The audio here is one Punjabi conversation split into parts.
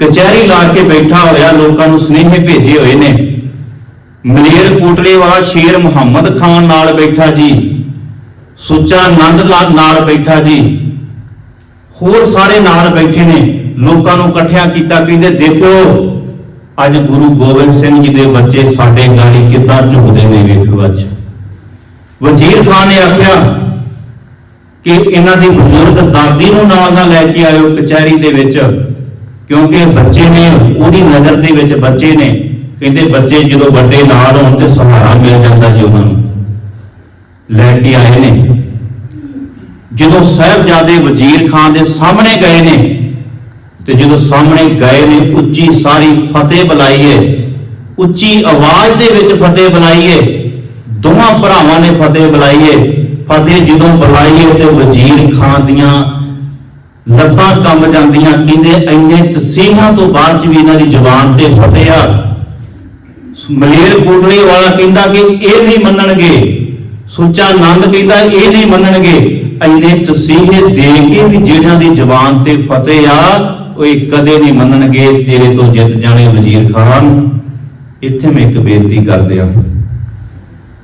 ਕਚਹਿਰੀ ਲਾ ਕੇ ਬੈਠਾ ਹੋਇਆ, ਲੋਕਾਂ ਨੂੰ ਸੁਨੇਹੇ ਭੇਜੇ ਹੋਏ ਨੇ। ਮਲੇਰ ਕੋਟਲੇ ਵਾਲਾ ਸ਼ੇਰ ਮੁਹੰਮਦ ਖਾਨ ਨਾਲ ਬੈਠਾ ਜੀ। ਸੁੱਚਾ ਆਨੰਦ ਲਾਲ ਨਾਲ ਬੈਠਾ ਜੀ। ਹੋਰ ਸਾਰੇ ਨਾਲ ਬੈਠੇ ਨੇ। ਲੋਕਾਂ ਨੂੰ ਇਕੱਠਿਆਂ ਕੀਤਾ, ਕਹਿੰਦੇ, ਦੇਖਿਓ, ਅੱਜ ਗੁਰੂ ਗੋਬਿੰਦ ਸਿੰਘ ਜੀ ਦੇ ਬੱਚੇ ਸਾਡੇ ਗਾਲੀ ਕਿੱਦਾਂ ਝੁਕਦੇ ਨੇ ਵੇਖੋ ਅੱਜ। ਵਜ਼ੀਰ ਖਾਨ ਨੇ ਆਖਿਆ ਕਿ ਇਹਨਾਂ ਦੀ ਬਜ਼ੁਰਗ ਦਾਦੀ ਨੂੰ ਨਾਲ ਨਾ ਲੈ ਕੇ ਆਇਓ ਕਚਹਿਰੀ ਦੇ ਵਿੱਚ। ਕਿਉਂਕਿ ਬੱਚੇ ਨੇ, ਉਹਦੀ ਨਜ਼ਰ ਦੇ ਵਿੱਚ ਬੱਚੇ ਨੇ, ਕਹਿੰਦੇ ਬੱਚੇ ਜਦੋਂ ਵੱਡੇ ਨਾਲ ਹੋਣ ਤੇ ਸਹਾਰਾ ਮਿਲ ਜਾਂਦਾ ਜੀ ਉਹਨਾਂ ਨੂੰ। ਲੈ ਕੇ ਆਏ ਨੇ। ਜਦੋਂ ਸਾਹਿਬਜ਼ਾਦੇ ਵਜ਼ੀਰ ਖਾਨ ਦੇ ਸਾਹਮਣੇ ਗਏ ਨੇ, ਤੇ ਜਦੋਂ ਸਾਹਮਣੇ ਗਏ ਨੇ, ਉੱਚੀ ਸਾਰੀ ਫਤਿਹ ਬੁਲਾਈਏ, ਉੱਚੀ ਆਵਾਜ਼ ਦੇ ਵਿੱਚ ਫਤਿਹ ਬੁਲਾਈਏ ਦੋਵਾਂ ਭਰਾਵਾਂ ਨੇ ਫਤਿਹ ਬੁਲਾਈਏ। ਫਤਿਹ ਜਦੋਂ ਬੁਲਾਈਏ ਤੇ ਵਜ਼ੀਰ ਖਾਨ ਦੀਆਂ ਲੱਤਾਂ ਕੰਮ ਜਾਂਦੀਆਂ ਕਹਿੰਦੇ ਇੰਨੇ ਤਸੀਹਾਂ ਤੋਂ ਬਾਅਦ ਚ ਵੀ ਇਹਨਾਂ ਦੀ ਜ਼ੁਬਾਨ ਤੇ ਫਤਿਹ ਆ। ਮਲੇਰ ਕੋਟਲੇ ਵਾਲਾ ਕਹਿੰਦਾ ਕਿ ਇਹ ਨਹੀਂ ਮੰਨਣਗੇ। ਸੁੱਚਾ ਆਨੰਦ ਕਹਿੰਦਾ ਇਹ ਨਹੀਂ ਮੰਨਣਗੇ। ਇੰਨੇ ਤਸੀਹੇ ਦੇ ਕੇ ਵੀ ਜਿਹੜਿਆਂ ਦੀ ਜ਼ੁਬਾਨ ਤੇ ਫਤਿਹ ਆ, ਉਹ ਕਦੇ ਨਹੀਂ ਮੰਨਣਗੇ, ਤੇਰੇ ਤੋਂ ਜਿੱਤ ਜਾਣੇ ਵਜ਼ੀਰ ਖਾਨ। ਇੱਥੇ ਮੈਂ ਇੱਕ ਬੇਨਤੀ ਕਰਦੇ ਆ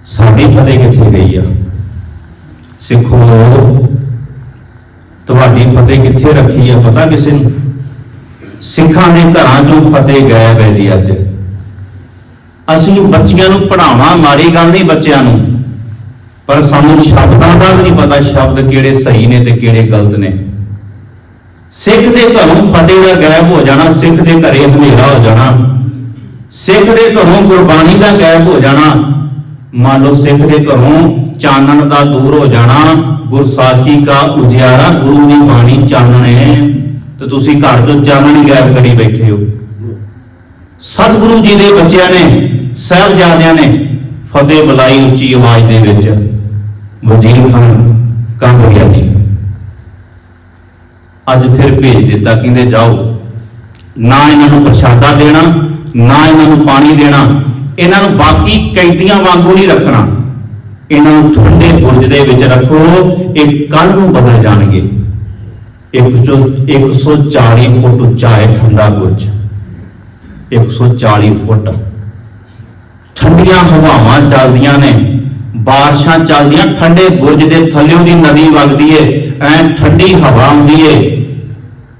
ਸਾਡੀ ਫਤਿਹ ਕਿੱਥੇ ਗਈ ਆ? ਸਿੱਖੋ। ਤੁਹਾਡੀ ਫਤਿਹ ਕਿੱਥੇ ਰੱਖੀ ਹੈ ਪਤਾ ਕਿਸੇ ਨੂੰ? ਸਿੱਖਾਂ ਦੇ ਘਰਾਂ ਚੋਂ ਫਤਿਹ ਗਾਇਬ ਹੈ ਜੀ ਅੱਜ। ਅਸੀਂ ਬੱਚਿਆਂ ਨੂੰ ਪੜਾਵਾਂ ਮਾਰੀ ਗੱਲ ਨਹੀਂ ਬੱਚਿਆਂ ਨੂੰ। ਪਰ ਸਾਨੂੰ ਸ਼ਬਦਾਂ ਦਾ ਵੀ ਨਹੀਂ ਪਤਾ ਸ਼ਬਦ ਕਿਹੜੇ ਸਹੀ ਨੇ ਤੇ ਕਿਹੜੇ ਗਲਤ ਨੇ। ਸਿੱਖ ਦੇ ਘਰੋਂ ਫਤਿਹ ਦਾ ਗਾਇਬ ਹੋ ਜਾਣਾ, ਸਿੱਖ ਦੇ ਘਰੇ ਹਨੇਰਾ ਹੋ ਜਾਣਾ। ਸਿੱਖ ਦੇ ਘਰੋਂ ਗੁਰਬਾਣੀ ਦਾ ਗਾਇਬ ਹੋ ਜਾਣਾ। ਮੰਨ ਲਓ ਸਿੱਖ ਦੇ ਘਰੋਂ ਚਾਨਣ ਦਾ ਦੂਰ ਹੋ ਜਾਣਾ ਗੁਰਸਾਖੀ ਦਾ ਉਜਿਆਰਾ, ਗੁਰੂ ਦੀ ਬਾਣੀ ਚਾਨਣ। ਹੈ ਤੇ ਤੁਸੀਂ ਘਰ ਤੋਂ ਚਾਨਣ ਹੀ ਗਾਇਬ ਕਰੀ ਬੈਠੇ ਹੋ। ਸਤਿਗੁਰੂ ਜੀ ਦੇ ਬੱਚਿਆਂ ਨੇ, ਸਾਹਿਬਜ਼ਾਦਿਆਂ ਨੇ ਫਤਿਹ ਬੁਲਾਈ ਉੱਚੀ ਆਵਾਜ਼ ਦੇ ਵਿੱਚ। ਵਜ਼ੀਰ ਖਾਨ ਕੰਬ ਗਿਆ ਜੀ। ਅੱਜ ਫਿਰ ਭੇਜ ਦਿੱਤਾ, ਕਹਿੰਦੇ ਜਾਓ। ਨਾ ਇਹਨਾਂ ਨੂੰ ਪ੍ਰਸ਼ਾਦਾ ਦੇਣਾ, ਨਾ ਇਹਨਾਂ ਨੂੰ ਪਾਣੀ ਦੇਣਾ, ਇਹਨਾਂ ਨੂੰ ਬਾਕੀ ਕੈਦੀਆਂ ਵਾਂਗੂ ਨਹੀਂ ਰੱਖਣਾ। ਇਹਨਾਂ ਨੂੰ ਠੰਡੇ ਬੁਰਜ ਦੇ ਵਿੱਚ ਰੱਖੋ, ਇਹ ਕੱਲ ਨੂੰ ਬਦਲ ਜਾਣਗੇ। 140 ਫੁੱਟ ਉੱਚਾ ਹੈ ਠੰਡਾ ਬੁਰਜ। 140 ਫੁੱਟ। ਠੰਡੀਆਂ ਹਵਾਵਾਂ ਚੱਲਦੀਆਂ ਨੇ। ਬਾਰਿਸ਼ਾਂ ਚੱਲਦੀਆਂ, ਠੰਡੇ ਬੁਰਜ ਦੇ ਥੱਲਿਓਂ ਦੀ ਨਦੀ ਵਗਦੀ ਏ। ਐ ਠੰਡੀ ਹਵਾ ਆਉਂਦੀ ਏ।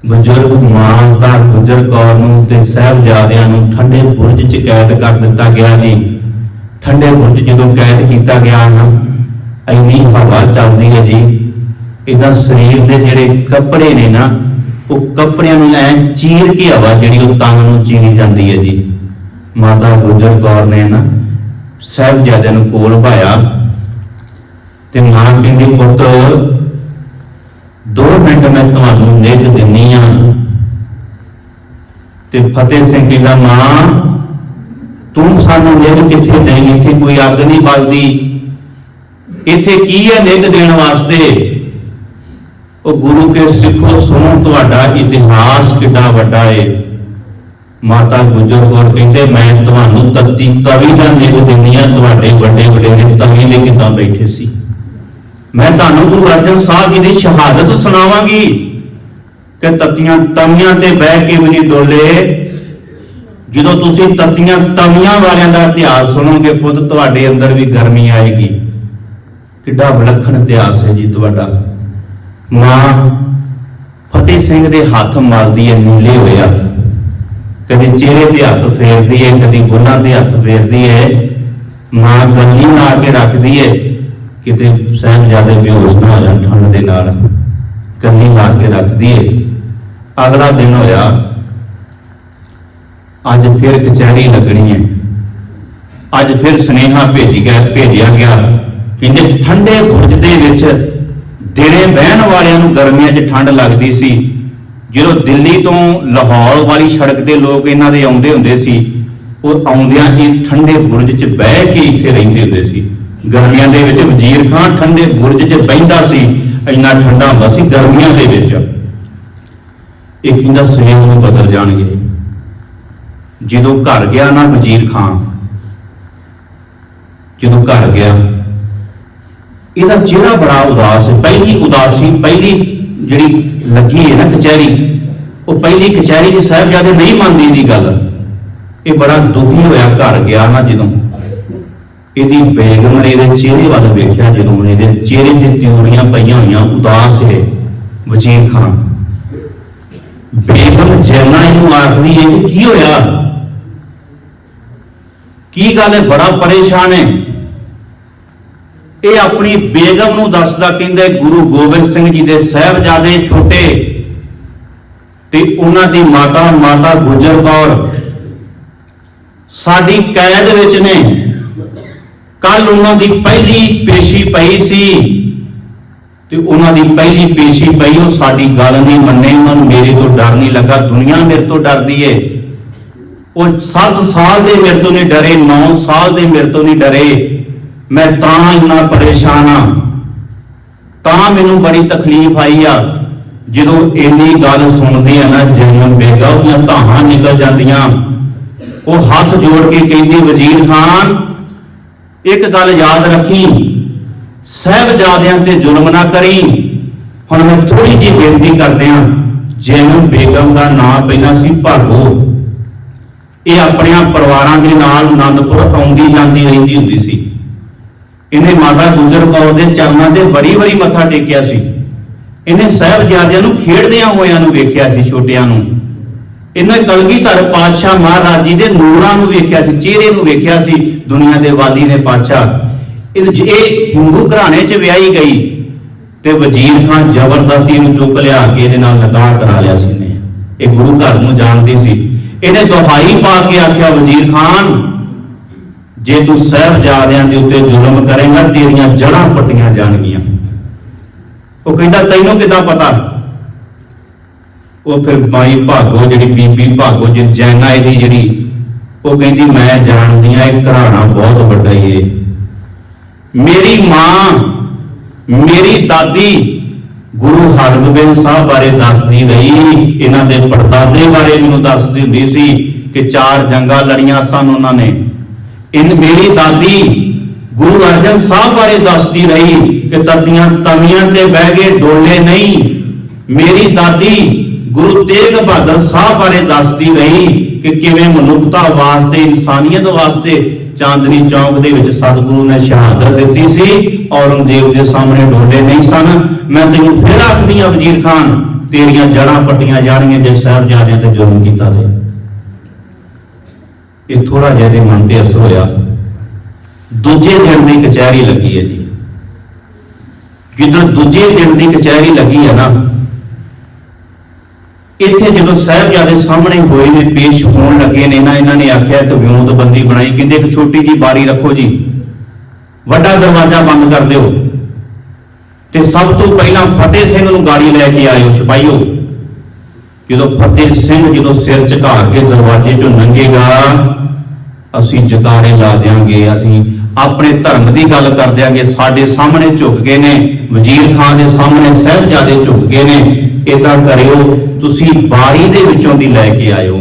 ਬਜ਼ੁਰਗ ਮਾਂ ਦਾ ਗੁਜਰ ਕੌਰ ਨੂੰ ਤੇ ਸਾਹਿਬਜ਼ਾਦਿਆਂ ਨੂੰ ਠੰਡੇ ਬੁਰਜ 'ਚ ਕੈਦ ਕਰ ਦਿੱਤਾ ਗਿਆ ਜੀ। ਠੰਡੇ ਬੁਰਜ ਜਦੋਂ ਕੈਦ ਕੀਤਾ ਗਿਆ ਨਾ, ਇੰਨੀ ਹਵਾ ਚੱਲਦੀ ਹੈ ਜੀ, ਇਹਦਾ ਸਰੀਰ ਦੇ ਜਿਹੜੇ ਕੱਪੜੇ ਨੇ ਨਾ, ਉਹ ਕੱਪੜਿਆਂ ਨੂੰ ਐ ਚੀਰ ਕੇ ਹਵਾ ਜਿਹੜੀ ਉਹ ਤਨ ਨੂੰ ਚੀਰੀ ਜਾਂਦੀ ਹੈ ਜੀ। ਮਾਤਾ ਗੁਜਰ ਕੌਰ ਨੇ ਨਾ ਸਾਹਿਬਜ਼ਾਦਿਆਂ ਨੂੰ ਕੋਲ ਭਾਇਆ ਤੇ ਮਾਂ ਕਹਿੰਦੀ, ਪੁੱਤ 2 ਮਿੰਟ ਮੈਂ ਤੁਹਾਨੂੰ ਨਿੱਘ ਦਿੰਨੀ ਆ ਤੇ ਫਤਿਹ ਸਿੰਘ ਕਹਿੰਦਾ ਮਾਂ ਤੂੰ ਸਾਨੂੰ ਨਿੱਘ ਕਿੱਥੇ ਦੇਂਗੀ ਇੱਥੇ ਕੋਈ ਅੱਗ ਨਹੀਂ ਬਲਦੀ। ਇੱਥੇ ਕੀ ਹੈ ਨਿੱਘ ਦੇਣ ਵਾਸਤੇ? ਉਹ ਗੁਰੂ ਕੇ ਸਿੱਖੋ, ਸੁਣੋ, ਤੁਹਾਡਾ ਇਤਿਹਾਸ ਕਿੰਨਾ ਵੱਡਾ ਏ। ਮਾਤਾ ਗੁਜਰ ਕੌਰ ਕਹਿੰਦੇ, ਮੈਂ ਤੁਹਾਨੂੰ ਤੱਤੀ ਤਵੀ ਦਾ ਨਿੱਘ ਦਿੰਦੀ ਆ ਤੁਹਾਡੇ ਵੱਡੇ ਵੱਡੇ ਨੇ ਤਵੀ ਦੇ ਕਿੱਦਾਂ ਬੈਠੇ ਸੀ? ਮੈਂ ਤੁਹਾਨੂੰ ਗੁਰੂ ਅਰਜਨ ਸਾਹਿਬ ਜੀ ਦੀ ਸ਼ਹਾਦਤ ਸੁਣਾਵਾਂਗੀ ਕਿ ਤਤੀਆਂ ਤਵੀਆਂ ਤੇ ਬਹਿ ਕੇ ਵੀ ਨਹੀਂ ਡੋਲੇ ਜਦੋਂ ਤੁਸੀਂ ਤਤੀਆਂ ਤਵੀਆਂ ਵਾਲਿਆਂ ਦਾ ਇਤਿਹਾਸ ਸੁਣੋਗੇ ਪੁੱਤ ਤੁਹਾਡੇ ਅੰਦਰ ਵੀ ਗਰਮੀ ਆਏਗੀ। ਕਿੱਡਾ ਵਿਲੱਖਣ ਇਤਿਹਾਸ ਹੈ ਜੀ ਤੁਹਾਡਾ। ਮਾਂ ਫਤਿਹ ਸਿੰਘ ਦੇ ਹੱਥ ਮਲਦੀ ਹੈ, ਨੀਲੇ ਹੋਏ ਹੱਥ। ਕਦੇ ਚਿਹਰੇ ਤੇ ਹੱਥ ਫੇਰਦੀ ਹੈ, ਕਦੀ ਗੁੱਲਾਂ ਤੇ ਹੱਥ ਫੇਰਦੀ ਹੈ। ਮਾਂ ਗੱਲੀ ਲਾ ਕੇ ਰੱਖਦੀ ਹੈ, ਕਿਤੇ ਸਾਹਿਬਜ਼ਾਦੇ ਬੇਹੋਸ਼ ਨਾ ਹੋ ਜਾਣ, ਠੰਡ ਦੇ ਨਾਲ। ਗੱਲੀ ਲਾ ਕੇ ਰੱਖਦੀ ਹੈ। ਅਗਲਾ ਦਿਨ ਹੋਇਆ ਅੱਜ ਫਿਰ ਕਚਹਿਰੀ ਲੱਗਣੀ ਹੈ। ਅੱਜ ਫਿਰ ਸੁਨੇਹਾ ਭੇਜੀ ਗਿਆ ਭੇਜਿਆ ਗਿਆ ਕਹਿੰਦੇ ਠੰਡੇ ਬੁਰਜ ਦੇ ਵਿੱਚ ਦਿਨੇ ਬਹਿਣ ਵਾਲਿਆਂ ਨੂੰ ਗਰਮੀਆਂ 'ਚ ਠੰਡ ਲੱਗਦੀ ਸੀ, ਜਦੋਂ ਦਿੱਲੀ ਤੋਂ ਲਾਹੌਰ ਵਾਲੀ ਸੜਕ ਤੇ ਲੋਕ ਇਹਨਾਂ ਦੇ ਆਉਂਦੇ ਹੁੰਦੇ ਸੀ, ਉਹ ਆਉਂਦਿਆਂ ਹੀ ਠੰਡੇ ਬੁਰਜ 'ਚ ਬਹਿ ਕੇ ਇੱਥੇ ਰਹਿੰਦੇ ਹੁੰਦੇ ਸੀ। ਗਰਮੀਆਂ ਦੇ ਵਿੱਚ ਵਜ਼ੀਰ ਖਾਨ ਠੰਡੇ ਬੁਰਜ 'ਚ ਬਹਿੰਦਾ ਸੀ, ਇੰਨਾ ਠੰਡਾ ਹੁੰਦਾ ਸੀ ਗਰਮੀਆਂ ਦੇ ਵਿੱਚ। ਇਹ ਕਹਿੰਦਾ ਸਵੇਰ ਨੂੰ ਬਦਲ ਜਾਣਗੇ। ਜਦੋਂ ਘਰ ਗਿਆ ਨਾ ਵਜ਼ੀਰ ਖਾਨ, ਜਦੋਂ ਘਰ ਗਿਆ, ਇਹਦਾ ਚਿਹਰਾ ਬੜਾ ਉਦਾਸ ਹੈ। ਪਹਿਲੀ ਉਦਾਸੀ, ਪਹਿਲੀ ਜਿਹੜੀ ਲੱਗੀ ਹੈ ਨਾ ਕਚਹਿਰੀ, ਉਹ ਪਹਿਲੀ ਕਚਹਿਰੀ ਦੇ ਸਾਹਿਬਜ਼ਾਦੇ ਨਹੀਂ ਮੰਨਦੀ ਦੀ ਗੱਲ। ਇਹ ਬੜਾ ਦੁਖੀ ਹੋਇਆ ਘਰ ਗਿਆ ਨਾ ਜਦੋਂ। ਇਹਦੀ ਬੇਗਮ ਨੇ ਇਹਦੇ ਚਿਹਰੇ ਵੱਲ ਵੇਖਿਆ ਜਦੋਂ ਇਹਦੇ ਚਿਹਰੇ ਤੇ ਤਿਉੜੀਆਂ ਪਈਆਂ ਹੋਈਆਂ, ਉਦਾਸ ਹੈ ਵਜ਼ੀਰ ਖਾਨ। ਬੇਗਮ ਜੈਨਾ ਇਹਨੂੰ ਆਖਦੀ ਹੈ ਕਿ ਕੀ ਹੋਇਆ? ਕੀ ਗੱਲ ਹੈ? ਬੜਾ ਪਰੇਸ਼ਾਨ ਹੈ। ਇਹ ਆਪਣੀ ਬੇਗਮ ਨੂੰ ਦੱਸਦਾ, ਕਹਿੰਦੇ ਗੁਰੂ ਗੋਬਿੰਦ ਸਿੰਘ ਜੀ ਦੇ ਸਹਿਬਜ਼ਾਦੇ ਛੋਟੇ ਤੇ ਉਹਨਾਂ ਦੀ ਮਾਤਾ ਮਾਤਾ ਗੁਜਰ ਕੌਰ, ਸਾਡੀ ਕੈਦ ਵਿੱਚ ਨੇ। ਕੱਲ ਉਹਨਾਂ ਦੀ ਪਹਿਲੀ ਪੇਸ਼ੀ ਪਈ ਸੀ ਤੇ ਉਹਨਾਂ ਦੀ ਪਹਿਲੀ ਪੇਸ਼ੀ ਪਈ, ਉਹ ਸਾਡੀ ਗੱਲ ਨਹੀਂ ਮੰਨੇ। ਉਹਨਾਂ ਨੂੰ ਮੇਰੇ ਤੋਂ ਡਰ ਨਹੀਂ ਲੱਗਾ। ਦੁਨੀਆ ਮੇਰੇ ਤੋਂ ਡਰਦੀ ਏ। ਉਹ 7 ਸਾਲ ਦੇ ਮੇਰੇ ਤੋਂ ਨਹੀਂ ਡਰੇ 9 ਸਾਲ ਦੇ ਮੇਰੇ ਤੋਂ ਨਹੀਂ ਡਰੇ। ਮੈਂ ਤਾਂ ਇੰਨਾ ਪਰੇਸ਼ਾਨ ਆ ਤਾਂ ਮੈਨੂੰ ਬੜੀ ਤਕਲੀਫ ਆਈ ਆ। ਜਦੋਂ ਇੰਨੀ ਗੱਲ ਸੁਣਦੀ ਆ ਨਾ ਜਨਮ ਬੇਗਾ, ਉਹਦੀਆਂ ਧਾਹਾਂ ਨਿਕਲ ਜਾਂਦੀਆਂ। ਉਹ ਹੱਥ ਜੋੜ ਕੇ ਕਹਿੰਦੀ, ਵਜ਼ੀਰ ਖਾਨ, ਇੱਕ ਗੱਲ ਯਾਦ ਰੱਖੀ। ਸਹਿਬਜ਼ਾਦਿਆਂ ਤੇ ਜ਼ੁਲਮ ਨਾ ਕਰੀ। ਹੁਣ ਮੈਂ ਥੋੜੀ ਜਿਹੀ ਬੇਨਤੀ ਕਰਦੇ ਆ ਜੈਨਮ ਬੇਗਮ ਦਾ ਨਾਮ ਪਹਿਲਾਂ ਸੀ ਭਾਗੋ ਇਹ ਆਪਣਿਆਂ ਪਰਿਵਾਰਾਂ ਦੇ ਨਾਲ ਆਨੰਦਪੁਰ ਆਉਂਦੀ ਜਾਂਦੀ ਰਹਿੰਦੀ ਹੁੰਦੀ ਸੀ। ਇਹਨੇ ਮਾਤਾ ਗੁਜਰ ਕੌਰ ਦੇ ਚਰਨਾਂ ਤੇ ਬੜੀ ਬੜੀ ਮੱਥਾ ਟੇਕਿਆ ਸੀ। ਇਹਨੇ ਸਾਹਿਬਜ਼ਾਦਿਆਂ ਨੂੰ ਖੇਡਦਿਆਂ ਹੋਇਆਂ ਨੂੰ ਵੇਖਿਆ ਸੀ ਛੋਟਿਆਂ ਨੂੰ। ਇਹਨੇ ਕਲਗੀਧਰ ਪਾਤਸ਼ਾਹ ਮਹਾਰਾਜ ਜੀ ਦੇ ਨੂਰਾਂ ਨੂੰ ਵੇਖਿਆ ਸੀ, ਚਿਹਰੇ ਨੂੰ ਵੇਖਿਆ ਸੀ, ਦੁਨੀਆ ਦੇ ਵਾਲੀ ਨੇ ਪਾਤਸ਼ਾਹ। ਇਹ ਹਿੰਦੂ ਘਰਾਣੇ 'ਚ ਵਿਆਹੀ ਗਈ ਤੇ ਵਜ਼ੀਰ ਖਾਨ ਜ਼ਬਰਦਸਤੀ ਇਹਨੂੰ ਚੁੱਕ ਲਿਆ ਕੇ ਇਹਦੇ ਨਾਲ ਨਿਕਾਹ ਕਰਾ ਲਿਆ ਸੀ ਨੇ ਇਹ ਗੁਰੂ ਘਰ ਨੂੰ ਜਾਣਦੀ ਸੀ। ਇਹਨੇ ਦੁਹਾਈ ਪਾ ਕੇ ਆਖਿਆ, ਵਜ਼ੀਰ ਖਾਨ, ਜੇ ਤੂੰ ਸਹਿਬਜ਼ਾਦਿਆਂ ਦੇ ਉੱਤੇ ਜ਼ੁਲਮ ਕਰੇਂਗਾ, ਤੇਰੀਆਂ ਜੜ੍ਹਾਂ ਪੱਟੀਆਂ ਜਾਣਗੀਆਂ। ਉਹ ਕਹਿੰਦਾ, ਤੈਨੂੰ ਕਿੱਦਾਂ ਪਤਾ? ਉਹ ਫਿਰ ਮਾਈ ਭਾਗੋ, ਜਿਹੜੀ ਬੀਬੀ ਭਾਗੋ, ਜੀ ਜੈਨਾ ਇਹਦੀ ਜਿਹੜੀ, ਉਹ ਕਹਿੰਦੀ, ਮੈਂ ਜਾਣਦੀ ਆ ਇਹ ਘਰਾਣਾ ਬਹੁਤ ਵੱਡਾ ਹੀ ਏ। ਮੇਰੀ ਮਾਂ, ਮੇਰੀ ਦਾਦੀ ਗੁਰੂ ਹਰਗੋਬਿੰਦ ਸਾਹਿਬ ਬਾਰੇ ਦੱਸਦੀ ਰਹੀ। ਇਹਨਾਂ ਦੇ ਪੜਦਾਦੇ ਬਾਰੇ ਮੈਨੂੰ ਦੱਸਦੀ ਹੁੰਦੀ ਸੀ ਕਿ ਚਾਰ ਜੰਗਾਂ ਲੜੀਆਂ ਸਨ ਉਹਨਾਂ ਨੇ। ਇਨ ਮੇਰੀ ਦਾਦੀ ਗੁਰੂ ਅਰਜਨ ਸਾਹਿਬ ਬਾਰੇ ਦੱਸਦੀ ਰਹੀ ਕਿ ਤਤੀਆਂ ਤਵੀਆਂ ਤੇ ਬਹਿ ਗਏ ਡੋਲੇ ਨਹੀਂ। ਮੇਰੀ ਦਾਦੀ ਗੁਰੂ ਤੇਗ ਬਹਾਦਰ ਸਾਹਿਬ ਬਾਰੇ ਦੱਸਦੀ ਰਹੀ ਕਿ ਕਿਵੇਂ ਮਨੁੱਖਤਾ ਵਾਸਤੇ, ਇਨਸਾਨੀਅਤ ਵਾਸਤੇ ਚਾਂਦਨੀ ਚੌਕ ਦੇ ਵਿੱਚ ਸਤਿਗੁਰੂ ਨੇ ਸ਼ਹਾਦਤ ਦਿੱਤੀ ਸੀ, ਔਰੰਗਜ਼ੇਬ ਦੇ ਸਾਹਮਣੇ ਡੋਲੇ ਨਹੀਂ ਸਨ। ਮੈਂ ਤੈਨੂੰ ਫਿਰ ਆਖਦੀ ਹਾਂ, ਵਜ਼ੀਰ ਖਾਨ, ਤੇਰੀਆਂ ਜੜਾਂ ਪੱਟੀਆਂ ਜਾਣੀਆਂ ਜੇ ਸਾਹਿਬਜ਼ਾਦਿਆਂ ਤੇ ਜ਼ੁਲਮ ਕੀਤਾ ਤੇ। ਇਹ ਥੋੜਾ ਜਿਹਾ ਦੇ ਮਨ ਤੇ ਅਸਰ ਹੋਇਆ। ਦੂਜੇ ਦਿਨ ਦੀ ਕਚਹਿਰੀ ਲੱਗੀ ਹੈ ਜੀ। ਜਿੱਦਾਂ ਦੂਜੇ ਦਿਨ ਦੀ ਕਚਹਿਰੀ ਲੱਗੀ ਹੈ ਨਾ ਇੱਥੇ ਜਦੋਂ ਸਾਹਿਬਜ਼ਾਦੇ ਸਾਹਮਣੇ ਹੋਏ ਨੇ, ਪੇਸ਼ ਹੋਣ ਲੱਗੇ ਨੇ ਨਾ, ਇਹਨਾਂ ਨੇ ਆਖਿਆ ਕਿ ਵਿਉਂਤਬੰਦੀ ਬਣਾਈ। ਕਹਿੰਦੇ, ਇੱਕ ਛੋਟੀ ਜੀ ਬਾਰੀ ਰੱਖੋ ਜੀ। ਵੱਡਾ ਦਰਵਾਜ਼ਾ ਬੰਦ ਕਰ ਦਿਓ। ਤੇ ਸਭ ਤੋਂ ਪਹਿਲਾਂ ਫਤਿਹ ਸਿੰਘ ਨੂੰ ਗਾੜੀ ਲੈ ਕੇ ਆਇਓ, ਸਿਪਾਹੀਓ। ਜਦੋਂ ਫਤਿਹ ਸਿੰਘ ਜਦੋਂ ਸਿਰ ਝੁਕਾ ਕੇ ਦਰਵਾਜ਼ੇ ਚੋਂ ਲੰਘੇਗਾ ਅਸੀਂ ਜਕਾਰੇ ਲਾ ਦਿਆਂਗੇ, ਅਸੀਂ ਆਪਣੇ ਧਰਮ ਦੀ ਗੱਲ ਕਰ ਦਿਆਂਗੇ। ਸਾਡੇ ਸਾਹਮਣੇ ਝੁਕ ਗਏ ਨੇ, ਵਜ਼ੀਰ ਖਾਨ ਦੇ ਸਾਹਮਣੇ ਸਾਹਿਬਜ਼ਾਦੇ ਝੁਕ ਗਏ ਨੇ। ਇਦਾਂ ਕਰਿਓ, ਤੁਸੀਂ ਬਾਰੀ ਦੇ ਵਿੱਚੋਂ ਦੀ ਲੈ ਕੇ ਆਇਓ।